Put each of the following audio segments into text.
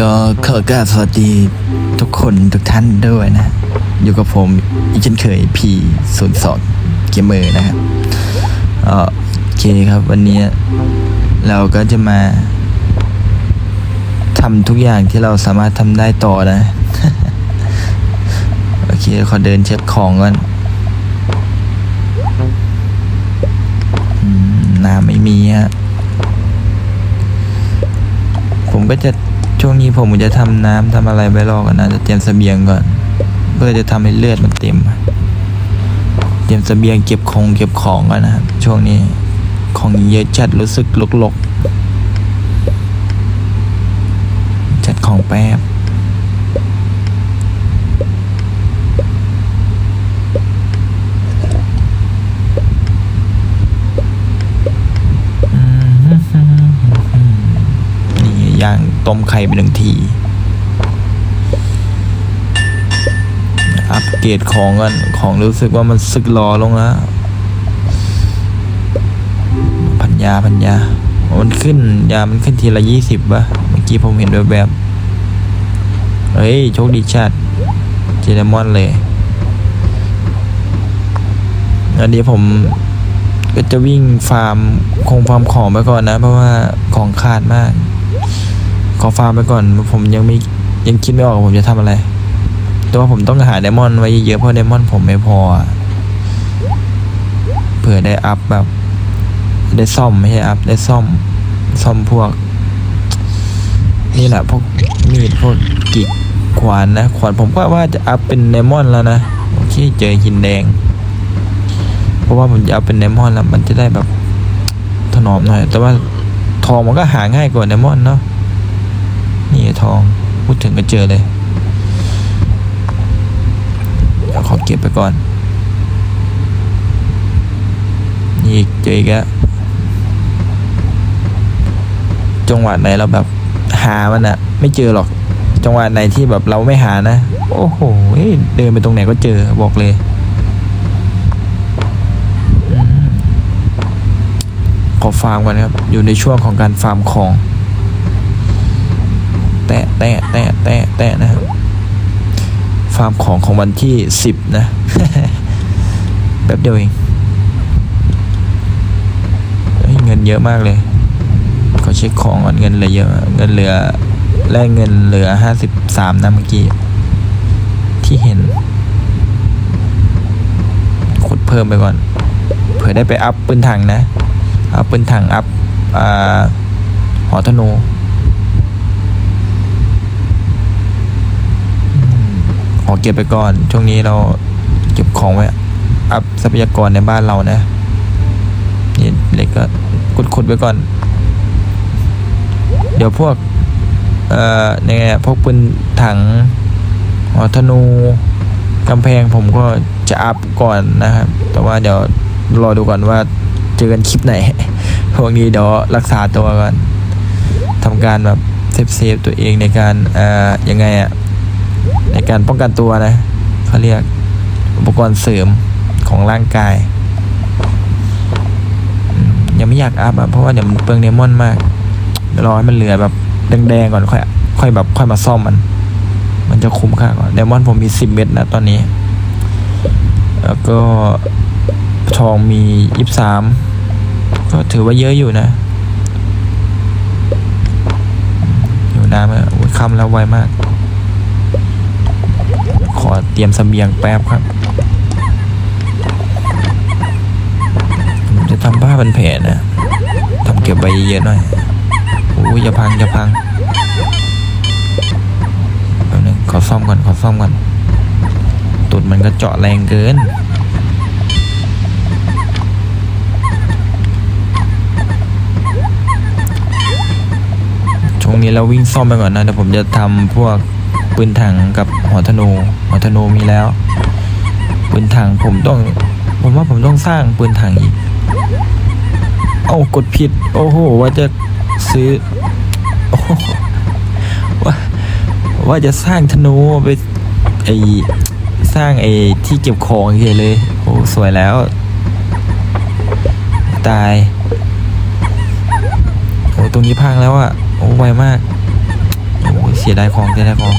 ก็ขอกราบสวัสดีทุกคนทุกท่านด้วยนะ อยู่กับผมอีกเช่นเคย P02 เกมเมอร์นะครับโอเคครับวันนี้เราก็จะมาทำทุกอย่างที่เราสามารถทำได้ต่อนะ โอเคขอเดินเช็คของก่อนน้ำไม่มีฮะผมก็จะ ช่วงนี้ผมจะทำน้ำทำอะไรไว้รอกันนะจะเตรียมเสบียงก่อน เพื่อจะทำให้เลือดมันเต็ม เตรียมเสบียงเก็บของเก็บของก่อนนะครับช่วงนี้ของเยอะจัดรู้สึกลกๆ จัดของแป๊บย่าง ต้มไข่ไปหนึ่งที อัปเกรดของกันของรู้สึกว่ามันสึกหลอลงแล้ว พันยาพันยา มันขึ้นยามันขึ้นทีละยี่สิบป่ะ เมื่อกี้ผมเห็นแบบแบบเฮ้ย โชคดีชัดเจเดมอนเลย อันนี้ผมก็จะวิ่งฟาร์มคงฟาร์มของไปก่อนนะ เพราะว่าของขาดมาก ขอฟาร์มไปก่อน ผมยังไม่ยังคิดไม่ออกว่าผมจะทำอะไร แต่ว่าผมต้องหาไดมอนด์ไว้เยอะเพราะไดมอนด์ผมไม่พอเผื่อได้อัพแบบ ได้ซ่อมไม่ใช่อัพได้ซ่อมซ่อมพวก นี่แหละพวกมีดพวกกิกขวานนะขวานผมก็ว่าจะอัพเป็นไดมอนด์แล้วนะโอเคเจอหินแดง เพราะว่าผมจะเอาเป็นไดมอนด์แล้วมันจะได้แบบถนอมหน่อย แต่ว่าทองมันก็หาง่ายกว่าไดมอนด์เนาะ นี่ทอง พูดถึงก็เจอเลยเดี๋ยวขอเก็บไปก่อน นี่เจออีกแล้วจังหวะไหนเราแบบหามันอะไม่เจอหรอก จังหวะไหนที่แบบเราไม่หานะ โอ้โหเดินไปตรงไหนก็เจอบอกเลยขอฟาร์มกันครับ อยู่ในช่วงของการฟาร์มของ แตะแตะแตะแตะแตะนะครับฟาร์มของของวันที่สิบนะแป๊บเดียวเองเงินเยอะมากเลยขอเช็คของก่อนเงินเหลือเยอะเงินเหลือแลกเงินเหลือห้าสิบสามนะเมื่อกี้ที่เห็นขุดเพิ่มไปก่อน เผื่อได้ไปอัพปืนถังนะ อัพปืนถังอัพอ่าหอธนูอืม ขอเก็บไปก่อน ช่วงนี้เราเก็บของไว้อัพทรัพยากรในบ้านเรานะนี่เหล็กก็ขุดๆไปก่อน เดี๋ยวพวก เอ่อเนี่ยพวกปืนถังหอธนูกำแพงผมก็จะอัพก่อนนะครับ แต่ว่าเดี๋ยวรอดูก่อนว่าเจอกันคลิปไหน พวกนี้เดี๋ยวรักษาตัวก่อนทำการแบบเซฟเซฟตัวเองในการเอ่อยังไงอะ ในการป้องกันตัวนะเขาเรียกอุปกรณ์เสริมของร่างกายยังไม่อยากอัพอะเพราะว่าเดี๋ยวมันเปลืองเนมอนมากเรอให้มันเหลือแบบแดงๆก่อนค่อยค่อยแบบค่อยมาซ่อมมัน มันจะคุ้มค่าก่อนเดมอนผมมีสิบเม็ดนะตอนนี้ แล้วก็ทองมียี่สามก็ถือว่าเยอะอยู่นะ อยู่น้ำอะค่ำแล้วไวมาก เตรียมสเสบียงแป๊บครับผมจะทำผ้าพันแผลนะทำเก็บไว้เยอะๆหน่อยโอ้ยอย่าพังอย่าพังแป๊บนึงขอซ่อมก่อนขอซ่อมก่อนตุดมันก็เจาะแรงเกินช่วงนี้เราวิ่งซ่อมไปก่อนนะเดี๋ยวผมจะทำพวก ปืนถังกับหัวธนูหัวธนูมีแล้ว ปืนถังผมต้อง ผมว่าผมต้องสร้างปืนถังอีก เอ้ากดผิด โอ้โห ว่าจะซื้อ โอ้โหว่าว่าจะสร้างธนูไปไอสร้างไอที่เก็บของเฉยเลย โอ้สวยแล้ว ตายโอ้ตรงนี้พังแล้วอะโอ้ไวมากโอ้เสียดายของเสียดายของ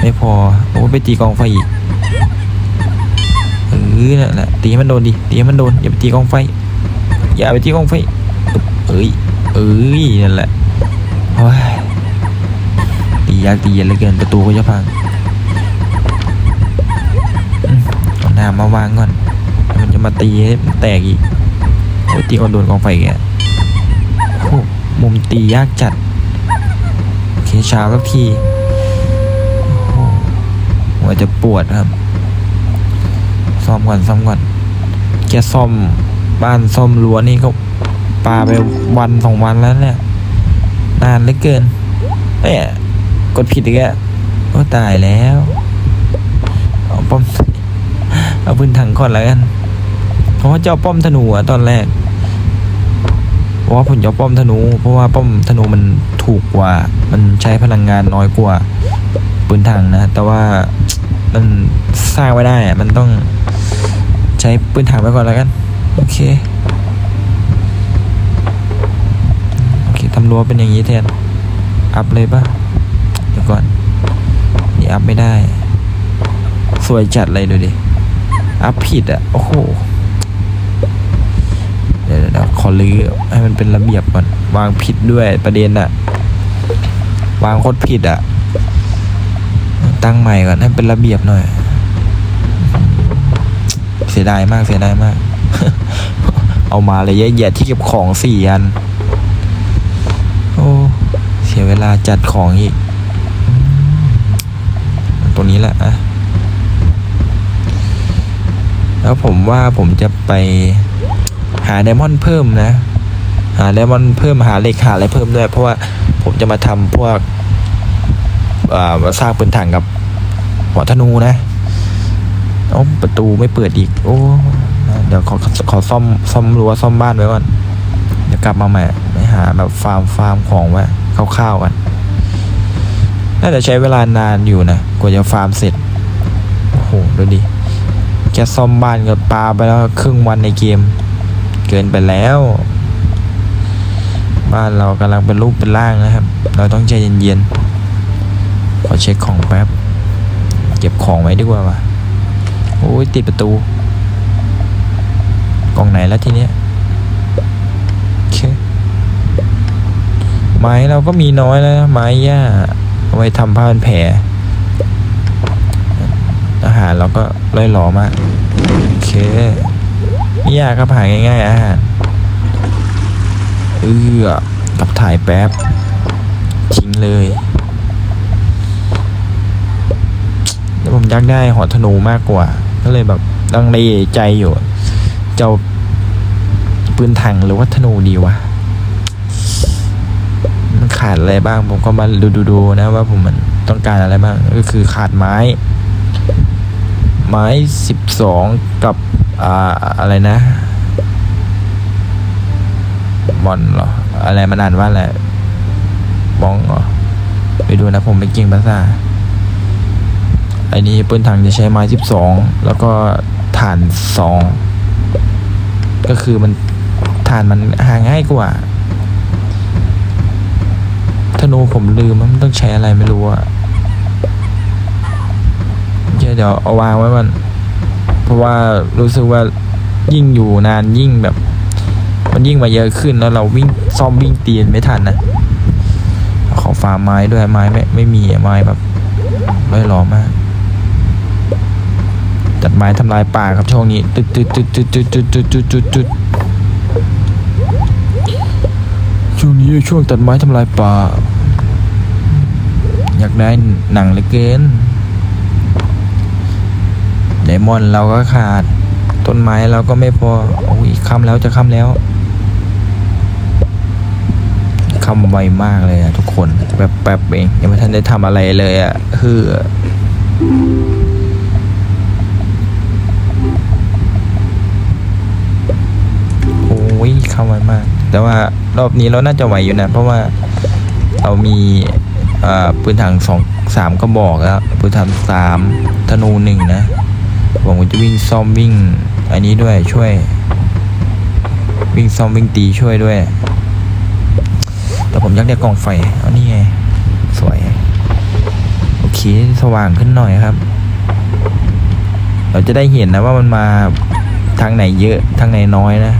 ไม่พอโอ้ไปตีกองไฟอีกเออนั่นแหละตีให้มันโดนดิตีให้มันโดนอย่าไปตีกองไฟ อย่าไปตีกองไฟอึ๊บเอ้ยเอ้ยนั่นแหละโอ้ยตียากตีเย็นเหลือเกินประตูก็จะพังอืมเอาหน้ามาวางก่อนมันจะมาตีให้มันแตกอีกโอ้ตีก่อนโดนกองไฟแกมุมตียากจัดโอเคช้าสักที จะปวดครับ ซ่อมก่อนซ่อมก่อนแค่ซ่อมบ้านซ่อมรั้วนี่ก็ปาไปวันสองวันแล้วเนี่ยนานเหลือเกินเนี่ยกดผิดอีกแล้วก็ตายแล้วเอาป้อมเอาพื้นถังก่อนแล้วกันเพราะว่าเจ้าป้อมธนูอะตอนแรกเพราะว่าผมจะป้อมธนู เพราะว่าป้อมธนูมันถูกกว่า มันใช้พลังงานน้อยกว่าปืนถังนะ แต่ว่า มันสร้างไม่ได้อะมันต้องใช้ปืนถังไปก่อนแล้วกัน โอเค โอเคทำรั้วเป็นอย่างนี้แทน อัพเลยปะเดี๋ยวก่อน นี่อัพไม่ได้ สวยจัดเลยดูดิ อัพผิดอะโอ้โห เดี๋ยวเดี๋ยวขอรื้อให้มันเป็นระเบียบก่อน วางผิดด้วยประเด็นอะวางโคตรผิดอะ ตั้งใหม่ก่อนให้เป็นระเบียบหน่อย เสียดายมากเสียดายมาก เอามาเลยเยอะแยะที่เก็บของสี่อัน โอ้เสียเวลาจัดของอีกตัวนี้แหละอะแล้วผมว่าผมจะไปหาไดมอนด์เพิ่มนะ หาไดมอนด์เพิ่มหาเหล็กหาอะไรเพิ่มด้วย เพราะว่าผมจะมาทำพวก อ่าสร้างปืนถังกับหัวธนูนะโอ้ประตูไม่เปิดอีก โอ้เดี๋ยวขอขอซ่อมซ่อมรั้วซ่อมบ้านไว้ก่อนเดี๋ยวกลับมาใหม่ไปหาแบบฟาร์มฟาร์มของไว้คร่าวๆกันน่าจะใช้เวลานานอยู่นะกว่าจะฟาร์มเสร็จโอ้โหดูดิแค่ซ่อมบ้านก็ปาไปแล้วครึ่งวันในเกม เกินไปแล้ว บ้านเรากำลังเป็นรูปเป็นร่างนะครับ เราต้องใจเย็นๆ ขอเช็คของแป๊บ เก็บของไว้ดีกว่าวะโอ้ยติดประตูกล่องไหนแล้วทีเนี้ยโอเคไม้เราก็มีน้อยแล้วไม้หญ้าเอาไว้ทำผ้าแผลอาหารเราก็ล่อยหลอมากโอเคนี่ยากครับหาง่ายๆอาหารเอือกับถ่ายแป๊บทิ้งเลย ผมอยากได้หอธนูมากกว่า ก็เลยแบบลังเลใจอยู่จ้าปืนถังหรือว่าธนูดีวะมันขาดอะไรบ้าง ผมก็มาดูดูดูนะว่าผมมันต้องการอะไรบ้าง ก็คือขาดไม้ ไม้สิบสองกับอ่าอะไรนะบอลเหรอ อะไรมันอ่านว่าอะไรบองเหรอ ไปดูนะผมไม่เก่งภาษา อันนี้ปืนถังจะใช้ไม้สิบสองแล้วก็ฐานสองก็คือมันฐานมันหาง่ายกว่าธนูผมลืมมันต้องใช้อะไรไม่รู้อะเดี๋ยวเดี๋ยวเอาวางไว้มันเพราะว่ารู้สึกว่ายิ่งอยู่นานยิ่งแบบ มันยิ่งมาเยอะขึ้นแล้วเราวิ่งซ่อมวิ่งตีนไม่ทันนะขอฟาร์มไม้ด้วยไม้ไม่ไม่มีไม้แบบร้อยหลอมาก ไม้ทำลายป่าครับช่วงนี้ตึ๊ดตึ๊ดตึ๊ดตึ๊ดตึ๊ดตึ๊ดตึ๊ดตึ๊ดตึ๊ดตึ๊ดช่วงนี้ช่วงตัดไม้ทำลายป่า อยากได้หนังเหลือเกินไดมอนด์เราก็ขาด ต้นไม้เราก็ไม่พอโอ้ยค่ำแล้วจะค่ำแล้วค่ำไวมากเลยอะทุกคนแป๊บๆเองยังไม่ทันได้ทำอะไรเลยอะเฮือ ไวมาก แต่ว่ารอบนี้เราน่าจะไหวอยู่นะ เพราะว่าเรามีอ่อปืนถังสองสามก็บอกแล้วปืนถังสามธนูหนึ่งนะผมจะวิ่งซ่อมวิ่ง อันนี้ด้วยช่วย วิ่งซ่อมวิ่งตีช่วยด้วย แต่ผมอยากได้กล่องไฟเอานี่ไงสวย โอเคสว่างขึ้นหน่อยครับ เราจะได้เห็นนะว่ามันมาทางไหนเยอะทางไหนน้อยนะ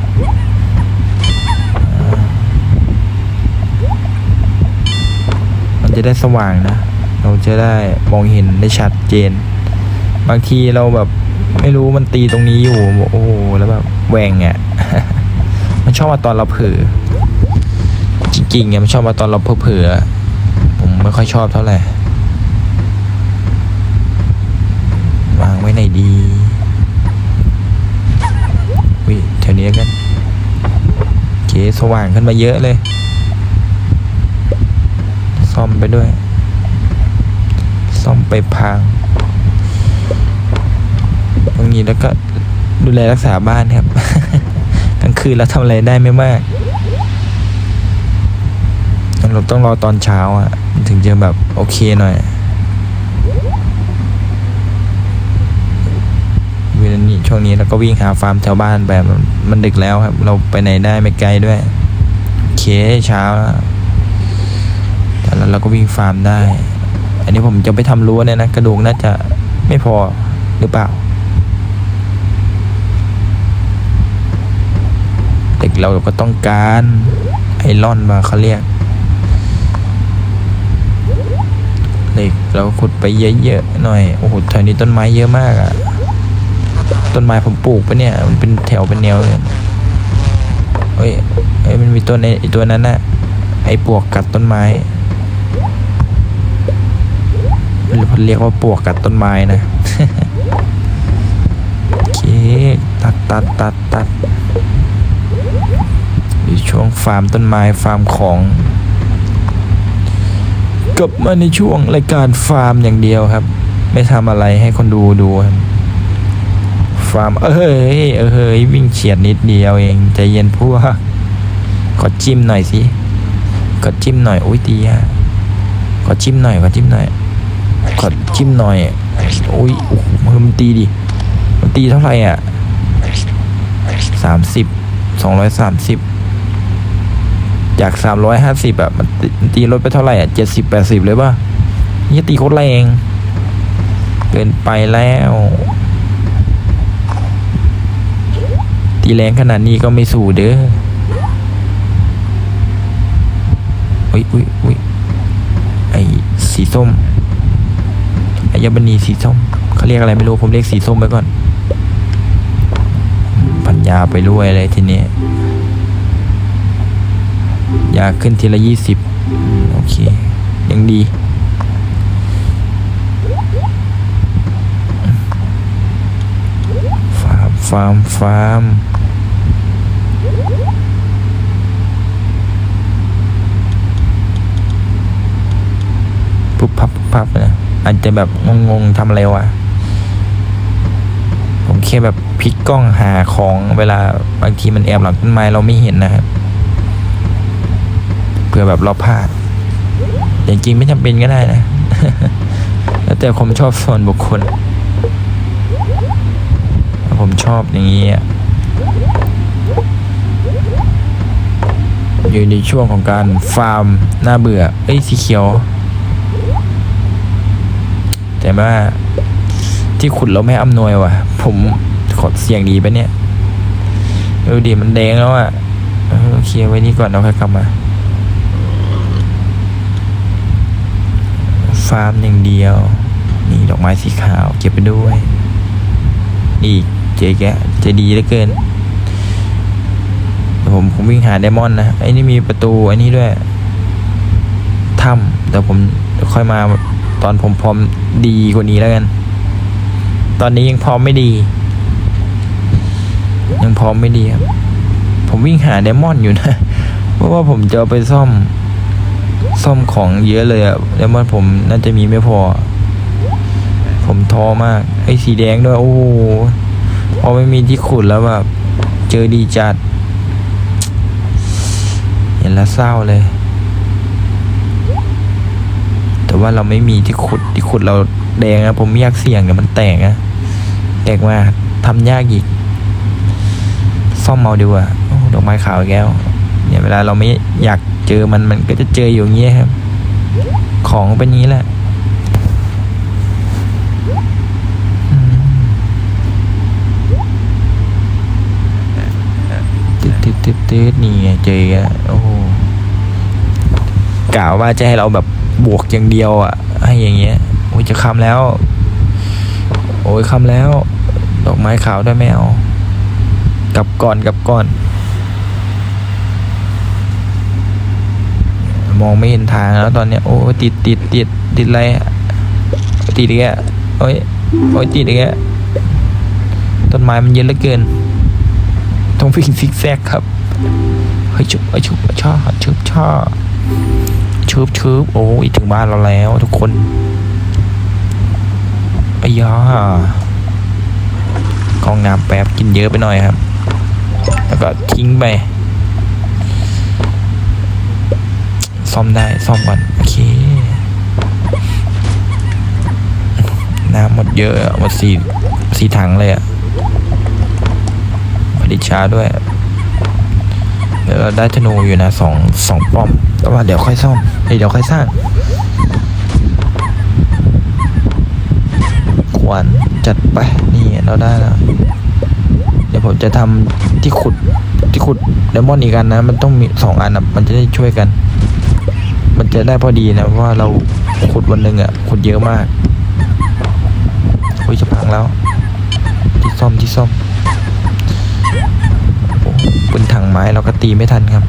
จะได้สว่างนะ เราจะได้มองเห็นได้ชัดเจน บางทีเราแบบไม่รู้มันตีตรงนี้อยู่ โอ้โหแล้วแบบแหวงอะ มันชอบมาตอนเราเผลอจริงๆไงมันชอบมาตอนเราเผลอผมไม่ค่อยชอบเท่าไหร่วางไว้ไหนดีวิแถวนี้กันเคสว่างขึ้นมาเยอะเลย ซ่อมไปด้วย ซ่อมไปพังตรงนี้แล้วก็ดูแลรักษาบ้านครับ กลางคืนเราทำอะไรได้ไม่มากเราต้องรอตอนเช้าอะ ถึงจะแบบโอเคหน่อยเวลานี้ช่วงนี้เราก็วิ่งหาฟาร์มแถวบ้านแบบมันมันดึกแล้วครับ เราไปไหนได้ไม่ไกลด้วย โอเคเช้าแล้ว แล้วเราก็วิ่งฟาร์มได้ อันนี้ผมจะไปทำรั้วเนี่ยนะ กระดูกน่าจะไม่พอหรือเปล่า เด็กเราก็ต้องการไอรอนมาเขาเรียกเหล็กเราขุดไปเยอะๆหน่อย โอ้โหแถวนี้ต้นไม้เยอะมากอะต้นไม้ผมปลูกปะเนี่ย มันเป็นแถวเป็นแนวเลยเฮ้ยเฮ้ยมันมีตัวในไอตัวนั้นน่ะ ไอปวกกัดต้นไม้ หรือเรียกว่าปวกกัดต้นไม้นะโอเคตัดตัดตัดตัดอยู่ช่วงฟาร์มต้นไม้ฟาร์มของกลับมาในช่วงรายการฟาร์มอย่างเดียวครับ ไม่ทำอะไรให้คนดูดูฟาร์มเอ้ยเอ้ยวิ่งเฉียดนิดเดียวเองใจเย็นพวกขอจิ้มหน่อยสิขอจิ้มหน่อยอุ้ยตีฮะขอจิ้มหน่อยขอจิ้มหน่อย ขอจิ้มหน่อยอุ้ยโอ้โหมันตีดิมันตีเท่าไหร่อะสามสิบสองร้อยสามสิบจากสามร้อยห้าสิบอะมันตีลดไปเท่าไหร่อะเจ็ดสิบแปดสิบเลยป่ะนี่ตีโคตรแรงเกินไปแล้ว ตีแรงขนาดนี้ก็ไม่สู้เด้ออุ้ยอุ้ยอุ้ยไอ้สีส้ม อยาบันีสีส้มเขาเรียกอะไรไม่รู้ผมเรียกสีส้มไปก่อน ปัญญาไปด้วยเลยทีนี้อยากขึ้นทีละยี่สิบโอเค ยังดี ฟาร์ม ฟาร์ม ฟาร์มปุ๊บพับปุ๊บพับนะ อาจจะแบบงงๆทำอะไรวะผมแค่แบบพลิกกล้องหาของเวลาบางทีมันแอบหลังต้นไม้เราไม่เห็นนะครับเพื่อแบบเราพลาดแต่จริงๆไม่จำเป็นก็ได้นะ แล้วแต่ผมชอบส่วนบุคคล ผมชอบอย่างนี้อะอยู่ในช่วงของการฟาร์มหน้าเบื่อ เอ้ยสีเขียว แต่ว่าที่ขุดเราไม่อำนวยว่ะ ผมขอเสียงดีปะเนี่ยเออดีมันแดงแล้วอะเคลียร์ไว้นี่ก่อนเราค่อยกลับมา ฟาร์มอย่างเดียว นี่ดอกไม้สีขาวเก็บไปด้วยนี่เจ๊แกะใจะดีเหลือเกิน ผมผมวิ่งหาไดมอนด์นะไอ้นี่มีประตูไอ้นี่ด้วยถ้ำแต่ผมค่อยมา ตอนผมพร้อมดีกว่านี้แล้วกัน ตอนนี้ยังพร้อมไม่ดี ยังพร้อมไม่ดีครับ ผมวิ่งหาไดมอนอยู่นะ เพราะว่าผมจะเอาไปซ่อม ซ่อมของเยอะเลยอะไดมอนผมน่าจะมีไม่พอ ผมท้อมาก ไอ้สีแดงด้วย โอ้โหพอไม่มีที่ขุดแล้วแบบเจอดีจัด เห็นแล้วเศร้าเลย แต่ว่าเราไม่มีที่ขุดที่ขุดเราแดงอะผมอยากเสี่ยงเดี๋ยมันแตกอะแตกมาทำยากอีก ซ่อมเมาดีกว่าดอกไม้ขาวแก้ว เนี่ยเวลาเราไม่อยากเจอมันมันก็จะเจออยู่งี้ครับ ของเป็นนี้แหละติดติดติดนี่ไงเจอโอ้กล่าวว่าจะให้เราแบบ บวกอย่างเดียวอะให้อย่างเงี้ยโอ้ยจะคำแล้ว โอ้ยคำแล้ว ดอกไม้ขาวด้วยไม่เอากลับก่อนกลับก่อน มองไม่เห็นทางแล้วตอนเนี้ยโอ้ยติดติดติดติดอะไรติดอีกแล้วโอ้ยโอ้ยติดอีกแล้วต้นไม้มันเยอะเหลือเกินต้องวิ่งซิกแซกครับเฮ้ยชุบเฮ้ยชุบช่อชุบช่อ ชุบชุบโอ้ยถึงบ้านเราแล้วทุกคนไอ้ยากองน้ำแป๊บกินเยอะไปหน่อยครับ แล้วก็ทิ้งไปซ่อมได้ซ่อมก่อนโอเคน้ำหมดเยอะอะหมดสี่สี่ถังเลยอะผลิตช้าด้วยเดี๋ยวเราได้ธนูอยู่นะสองสองป้อม แต่ว่าเดี๋ยวค่อยซ่อมเดี๋ยวค่อยสร้างขวานจัดไปนี่เราได้แล้วเดี๋ยวผมจะทำที่ขุดที่ขุดไดมอนด์อีกันนะ มันต้องมีสองอันอะมันจะได้ช่วยกัน มันจะได้พอดีนะว่าเราขุดวันหนึ่งอะขุดเยอะมากโอ้ยจะพังแล้ว ที่ซ่อมที่ซ่อมโอ้ปืนถังไม้เราก็ตีไม่ทันครับ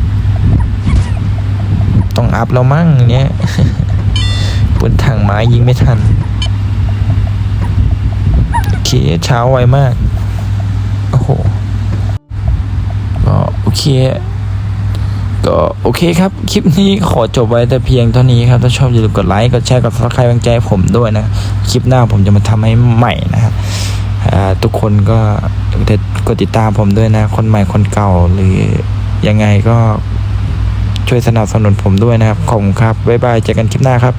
ต้องอัพแล้วมั่งเนี้ยปืนถังไม้ยิงไม่ทันโอเคเช้าไวมาก โอ้โห ก็โอเคก็โอเคครับ คลิปนี้ขอจบไว้แต่เพียงเท่านี้ครับ ถ้าชอบอย่าลืมกดไลค์ กดแชร์ กดซับสไครต์บังใจผมด้วยนะ คลิปหน้าผมจะมาทำให้ใหม่นะครับทุกคนก็กดติดตามผมด้วยนะ คนใหม่คนเก่าหรือยังไงก็ ช่วยสนับสนุนผมด้วยนะครับขอบคุณครับบ๊ายบายเจอกันคลิปหน้าครับ